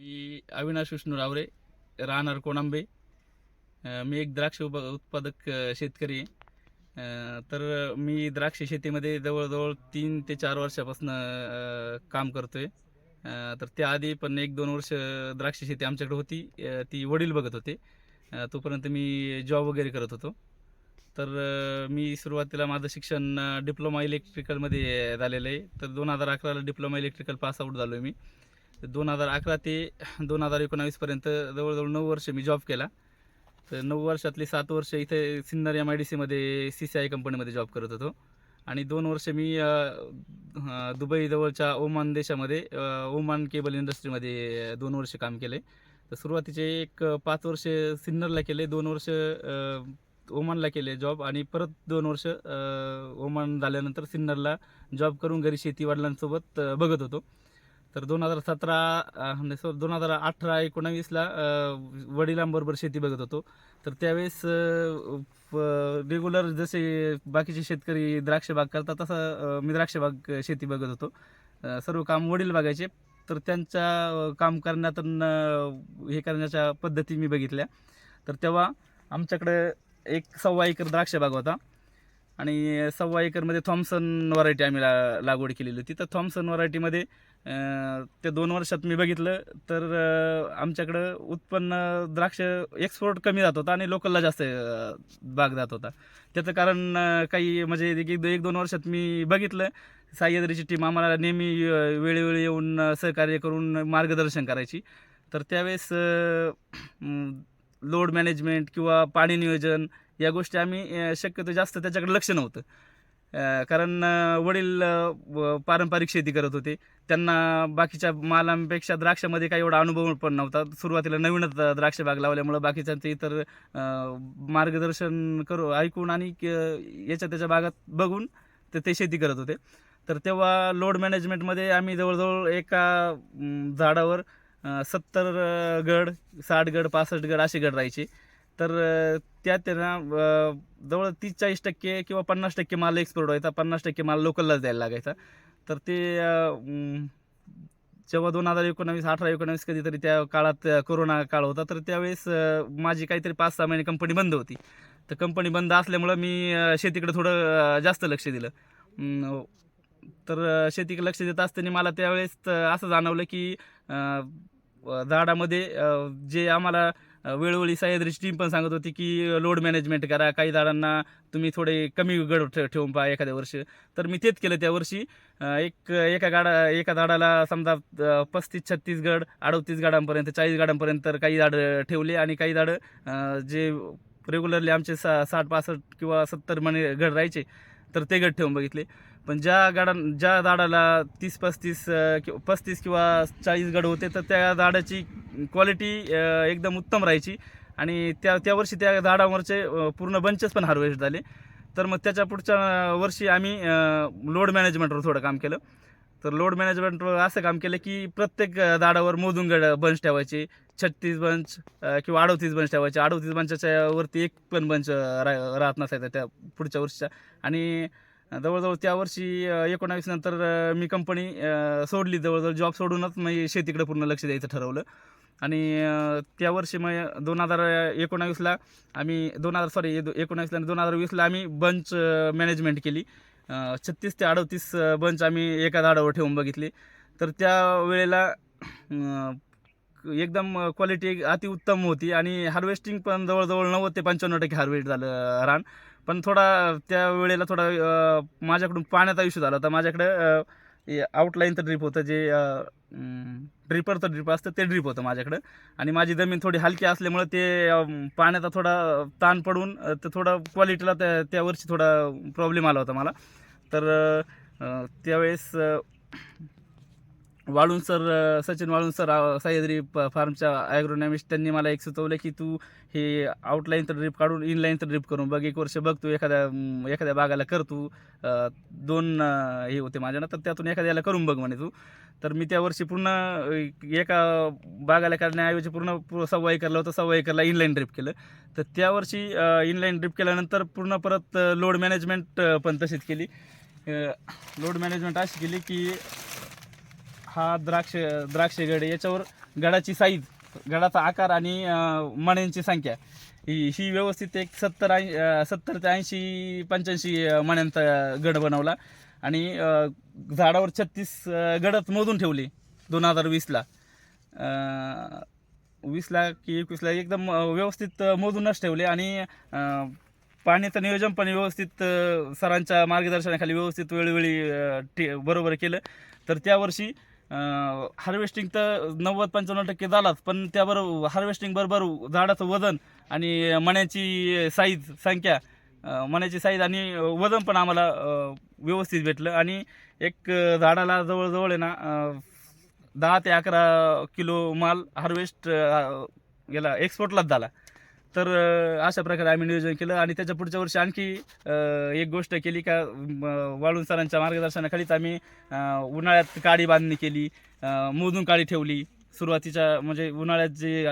मी अविनाश विष्णू रावरे राहणार कोणांबे. मी एक द्राक्ष उप उत्पादक शेतकरी आहे. तर मी द्राक्ष शेतीमध्ये जवळजवळ तीन ते चार वर्षापासून काम करतोय. आहे तर त्याआधी पण एक दोन वर्ष द्राक्ष शेती आमच्याकडे होती. ती वडील बघत होते. तोपर्यंत मी जॉब वगैरे करत होतो. तर मी सुरुवातीला माझं शिक्षण डिप्लोमा इलेक्ट्रिकलमध्ये झालेलं आहे. तर दोन हजार अकराला डिप्लोमा इलेक्ट्रिकल पास आऊट झालो आहे मी. दोन हजार अकरा ते दोन हजार एकोणावीसपर्यंत जवळजवळ नऊ वर्ष मी जॉब केला. तर नऊ वर्षातली सात वर्ष इथे सिन्नर एम आय डी सीमध्ये सी सी आय कंपनीमध्ये जॉब करत होतो. आणि दोन वर्ष मी दुबईजवळच्या दुबई जवळच्या ओमान देशामध्ये ओमान केबल इंडस्ट्रीमध्ये दोन वर्ष काम केले. तर सुरुवातीचे एक पाच वर्ष सिन्नरला केले दोन वर्ष ओमानला केले जॉब आणि परत दोन वर्ष ओमान झाल्यानंतर सिन्नरला जॉब करून घरी शेती वडिलांसोबत बघत होतो. तर दोन हजार सतरा दोन हजार अठरा एकोणावीसला वडिलांबरोबर शेती बघत होतो. तर त्यावेळेस रेग्युलर जसे बाकीचे शेतकरी द्राक्ष बाग करतात तसं मी द्राक्ष बाग शेती बघत होतो. सर्व काम वडील बघायचे. तर त्यांच्या काम करण्यात हे करण्याच्या पद्धती मी बघितल्या. तर तेव्हा आमच्याकडे एक सव्वा एकर द्राक्ष बाग होता. आणि सव्वा एकरमध्ये थॉम्सन व्हरायटी आम्ही ला लागवड केलेली होती. तर थॉम्सन व्हरायटीमध्ये ते दोन वर्षात मी बघितलं तर आमच्याकडं उत्पन्न द्राक्ष एक्सपोर्ट कमी जात होता आणि लोकलला जास्त भाग बाग जात होता. त्याचं कारण काही म्हणजे एक एक दोन वर्षात मी बघितलं. सह्याद्रीची टीम आम्हाला नेहमी वेळोवेळी येऊन सहकार्य करून मार्गदर्शन करायची. तर त्यावेळेस लोड मॅनेजमेंट किंवा पाणी नियोजन या गोष्टी आम्ही शक्यतो जास्त त्याच्याकडे लक्ष नव्हतं. कारण वडील व- पारंपरिक शेती करत होते. त्यांना बाकीच्या मालांपेक्षा द्राक्षामध्ये काही एवढा अनुभव पण नव्हता. सुरुवातीला नवीनच द्राक्ष बाग लावल्यामुळं बाकीच्यांचे इतर मार्गदर्शन करू ऐकून आणि क- याच्या त्याच्या बागात बघून ते ते शेती करत होते. तर तेव्हा लोड मॅनेजमेंटमध्ये आम्ही जवळजवळ एका झाडावर सत्तर गड साठ गड पासष्ट गड असे गड राहायचे. तर त्या त्यात त्यांना जवळ तीस चाळीस टक्के किंवा पन्नास टक्के माल एक्सपोर्ट व्हायचा. पन्नास टक्के माल लोकललाच द्यायला लागायचा. तर ते जेव्हा दोन हजार एकोणावीस अठरा एकोणावीस कधीतरी त्या काळात कोरोना काळ होता तर त्यावेळेस माझी काहीतरी पाच सहा महिने कंपनी बंद होती. तर कंपनी बंद असल्यामुळं मी शेतीकडे थोडं जास्त लक्ष दिलं. हो. तर शेतीकडे लक्ष देत असताना मला त्यावेळेस असं जाणवलं की झाडामध्ये जे आम्हाला वेळोवेळी सह्याद्रीची टीम पण सांगत होती की लोड मॅनेजमेंट करा काही झाडांना तुम्ही थोडे कमी गड ठेवून पहा एखाद्या वर्षी. तर मी तेच केलं त्या वर्षी. एक एका गाडा एका झाडाला समजा पस्तीस छत्तीस गड अडतीस गाडांपर्यंत चाळीस गाडांपर्यंत काही झाडं ठेवले आणि काही झाडं जे रेग्युलरली आमचे सा साठ पासष्ट किंवा सत्तर मणे गड राहायचे तर ते गड ठेवून बघितले. पण ज्या गाडा ज्या झाडाला तीस पस्तीस कि- पस्तीस किंवा चाळीस गड होते तर त्या झाडाची क्वालिटी एकदम उत्तम राहायची. आणि त्या त्या वर्षी त्या झाडावरचे पूर्ण बंचेस पण हार्वेस्ट झाले. तर मग त्याच्या पुढच्या वर्षी आम्ही लोड मॅनेजमेंटवर थोडं काम केलं. तर लोड मॅनेजमेंटवर असं काम केलं की प्रत्येक झाडावर मोजून गड बंच ठेवायचे. छत्तीस बंच किंवा अडोतीस बंच ठेवायचे. अडोतीस बंचाच्या वरती एक पण बंच रा राहत नसायचा त्या पुढच्या वर्षीच्या. आणि जवळजवळ त्या वर्षी एकोणावीस नंतर मी कंपनी सोडली. जवळजवळ जॉब सोडूनच मी शेतीकडे पूर्ण लक्ष द्यायचं ठरवलं. आणि त्यावर्षी त्या वर्षी मग दोन हजार एकोणावीसला आम्ही दोन हजार सॉरी एकोणावीसला आणि दोन हजार वीसला आम्ही बंच मॅनेजमेंट केली. छत्तीस ते अडतीस बंच आम्ही एका झाडावर ठेवून बघितले. तर त्या वेळेला एकदम क्वालिटी अतिउत्तम होती. आणि हार्वेस्टिंग पण जवळजवळ नव्वद ते पंच्याण्णव टक्के हार्वेस्ट झालं रान. पण थोडा त्या वेळेला थोडा माझ्याकडून पाण्याचा इश्यू झाला होता. माझ्याकडं आउटलाईनचं ड्रीप होतं जे ड्रिपरचं ड्रीप असतं ते ड्रीप होतं माझ्याकडं. आणि माझी जमीन थोडी हलकी असल्यामुळे ते पाण्याचा थोडा ताण पडून ते थोडा क्वालिटीला त्या त्या वर्षी थोडा प्रॉब्लेम आला होता मला. तर त्यावेळेस वाळून सर सचिन वाळून सर सह्याद्री प- फार्मच्या ॲग्रोनॉमिस्ट त्यांनी मला एक सुचवलं की तू हे आउटलाईनचं ड्रिप काढून इनलाईन तर ड्रिप करून बघ. एक वर्ष बघ तू एखाद्या एखाद्या बागाला कर तू. दोन हे होते माझ्या ना तर त्यातून एखाद्याला करून बघ म्हणे तू. तर मी त्या वर्षी पूर्ण एका बागाला करण्याऐवजी पूर्ण पू- सव्वा एकरला होतं सव्वा एकरला इनलाईन ड्रिप केलं. तर त्या वर्षी इनलाईन ड्रिप केल्यानंतर पूर्ण परत लोड मॅनेजमेंट पण तशीच केली. लोड मॅनेजमेंट अशी केली की हा द्राक्ष द्राक्षगड याच्यावर गडाची साईज गडाचा आकार आणि मण्यांची संख्या. ही ही व्यवस्थित एक सत्तर ऐं सत्तर ते ऐंशी पंच्याऐंशी मण्यांचा गड बनवला. आणि झाडावर छत्तीस गडच मोजून ठेवले दोन हजार वीसला वीसला की एकवीसला एकदम व्यवस्थित मोजूनच ठेवले. आणि पाण्याचं नियोजन पण व्यवस्थित सरांच्या मार्गदर्शनाखाली व्यवस्थित वेळोवेळी टे बरोबर केलं. तर त्यावर्षी हार्वेस्टिंग तर नव्वद पंच्याण्णव टक्के झालाच पण त्याबरोबर हार्वेस्टिंग बरोबर झाडाचं वजन आणि मण्याची साईज संख्या मण्याची साईज आणि वजन पण आम्हाला व्यवस्थित भेटलं. आणि एक झाडाला जवळजवळ आहे ना दहा ते अकरा किलो माल हार्वेस्ट गेला एक्सपोर्टलाच झाला. तर अशा प्रकारे आम्ही नियोजन केलं आणि त्याच्या पुढच्या वर्षी आणखी एक गोष्ट केली का वाळून सरांच्या मार्गदर्शनाखालीच आम्ही उन्हाळ्यात काडी बांधणी केली मोजून काडी ठेवली. सुरुवातीच्या म्हणजे उन्हाळ्यात जे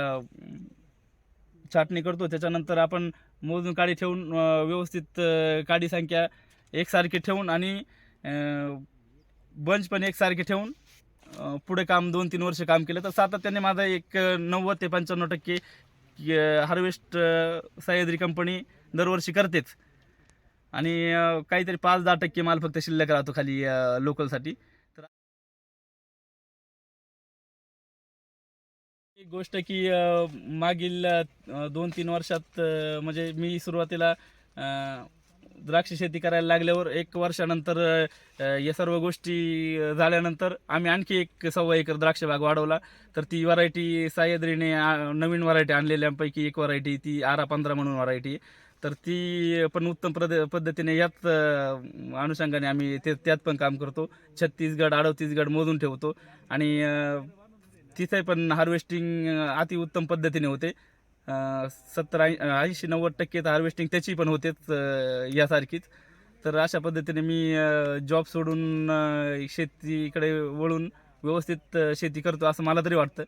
छाटणी करतो त्याच्यानंतर आपण मोजून काडी ठेवून व्यवस्थित काडी संख्या एकसारखी ठेवून आणि बंच पण एकसारखे ठेवून पुढे काम दोन तीन वर्ष काम केलं. तर सातत्याने माझा एक नव्वद ते पंच्याण्णव टक्के हार्वेस्ट सह्याद्री कंपनी दरवर्षी करतेच. आणि काहीतरी पाच दहा टक्के माल फक्त शिल्लक राहतो खाली लोकलसाठी तर एक गोष्ट की मागील दोन तीन वर्षात म्हणजे मी सुरुवातीला द्राक्ष शेती करायला लागल्यावर एक वर्षानंतर या सर्व गोष्टी झाल्यानंतर आम्ही आणखी एक सव्वा एकर द्राक्ष भाग वाढवला. तर ती व्हरायटी सह्याद्रीने नवीन व्हरायटी आणलेल्यापैकी एक व्हरायटी ती आरा पंधरा म्हणून व्हरायटी तर ती पण उत्तम प्रद पद्धतीने याच अनुषंगाने आम्ही ते त्यात पण काम करतो. छत्तीसगड अडतीसगड मोजून ठेवतो. आणि तिथे पण हार्वेस्टिंग अतिउत्तम पद्धतीने होते. सत्तर ऐंशी नव्वद टक्के तर हार्वेस्टिंग त्याची पण होतेच यासारखीच. तर अशा पद्धतीने मी जॉब सोडून शेतीकडे वळून व्यवस्थित शेती करतो असं मला तरी वाटतं.